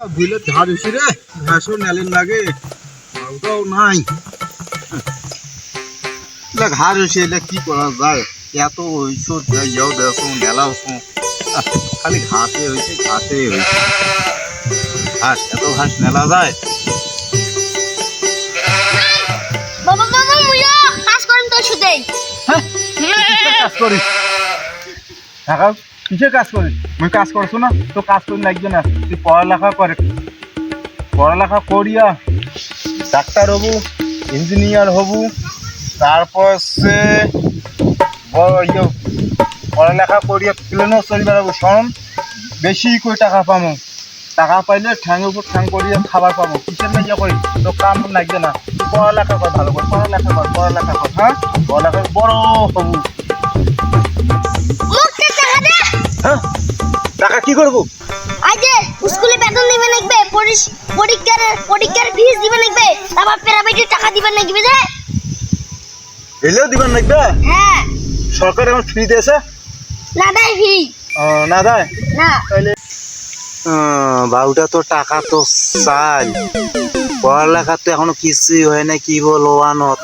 বিলের ধার এসে রে। ঘাসও নেলেন লাগে। ওটাও নাই। এলা ঘাস এসে এলা কি করা যায়? এত হইছো যাইয়াও দেখো নেলাওছো খালি ঘাসে হয়েছে ঘাসে হয়েছে। ঘাস এত ঘাস নেলা যায়। বাবা বাবা মুইও কাজ করেন তোর সাথে হ্যাঁ কাজ করিস টাকা কিসের কাজ করিস মুই কাজ করছ না তো কাজ করি লাগবে না। তুই পড়ালেখা করে। পড়ালেখা করিয়া ডাক্তার হবু ইঞ্জিনিয়ার হবু, তারপর সে পড়ালেখা করিয়া প্লেনও চলি বেড়াবো, শোন, বেশি করে টাকা পাবো টাকা পাইলে ঠ্যাঙের উপর ঠ্যাং করিয়া খাবার পাবো কিসের না ইয়ে করি? তো কাম লাগবে না। পড়ালেখা কর, ভালো করে পড়ালেখা কর পড়ালেখা কর হ্যাঁ? পড়ালেখা বড় হবু। হ্যাঁ? টাকা কি করব? আজ স্কুলে বেতন দিবে লাগবে পরীক্ষার পরীক্ষার ফিস দিবে লাগবে তারপর প্রাইভেটের টাকা দিবে লাগবে যে এলেও দিবেন লাগবে হ্যাঁ। সরকার ফ্রি দিয়েছে? না দেয় ফি আহ, না দেয়? না। তাহলে বাবুটা তো টাকা তো চাই। পড়ালেখা তো এখনও কিছুই হয় না কি বল ওয়ানত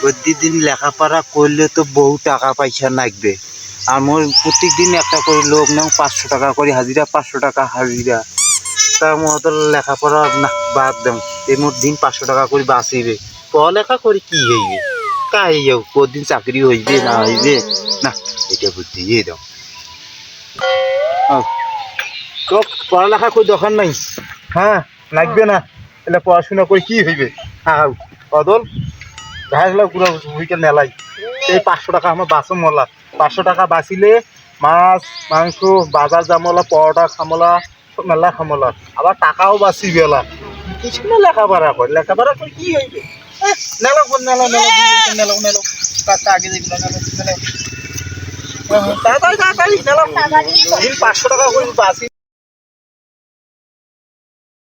প্রতিদিন লেখাপড়া করলে তো বহু টাকা পয়সা লাগবে। আর মোর প্রত্যেকদিন একটা করে লোক নাও, পাঁচশো টাকা করে হাজিরা, পাঁচশো টাকা হাজিরা। তার মতো লেখাপড়া না, বাদ দাম এই মোট দিন পাঁচশো টাকা করে বাঁচিবে পড়ালেখা করে কি হইবে? কাই যাও কদিন চাকরি হইবে, না হইবে? না, এটা বুদ্ধি দিয়ে দাও। তো পড়ালেখা করে দরকার নাই? হ্যাঁ লাগবে না। এলে পড়াশোনা করে কি হইবে? হ্যাঁ অদল দেখা পুরো উইকেন্ড মেলাই এই পাঁচশো টাকা আমার বাঁচো মলা। পাঁচশো টাকা বাঁচিলে মাছ মাংস বাজার জামলা পরোটা খামলা মেলা খামলা। আবার টাকাও বাঁচি বেলা কিছু না লেখাপড়া করে। লেখাপড়া করে কি হইবে? এহ, নেলো নেলো নেলো নেলো নেলো কাজটা আগে নেলো নেলো তাড়াতাড়ি তাড়াতাড়ি নেলো। পাঁচশো টাকা করে বাঁচি